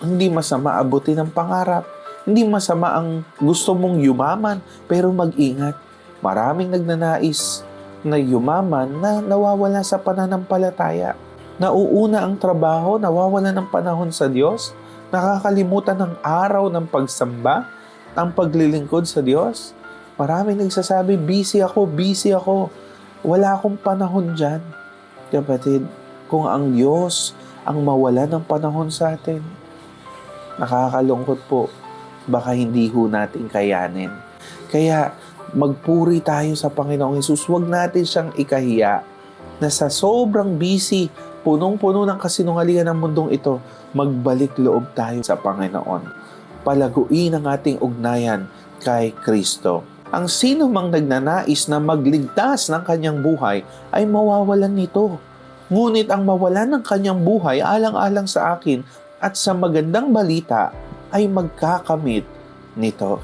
Hindi masama abutin ang pangarap. Hindi masama ang gusto mong yumaman, pero mag-ingat. Maraming nagnanais na yumaman na nawawala sa pananampalataya. Nauuna ang trabaho, nawawala ng panahon sa Diyos, nakakalimutan ng araw ng pagsamba, ang paglilingkod sa Diyos. Maraming nagsasabi, busy ako, busy ako. Wala akong panahon dyan. Kapatid, kung ang Diyos ang mawala ng panahon sa atin, nakakalungkot po. Baka hindi ho natin kayanin. Kaya magpuri tayo sa Panginoong Yesus. Huwag natin siyang ikahiya na sa sobrang busy, punong-puno ng kasinungalingan ng mundong ito, magbalik loob tayo sa Panginoon. Palaguin ang ating ugnayan kay Kristo. Ang sino mang nagnanais na magligtas ng kanyang buhay ay mawawalan nito. Ngunit ang mawalan ng kanyang buhay alang-alang sa akin at sa magandang balita ay magkakamit nito.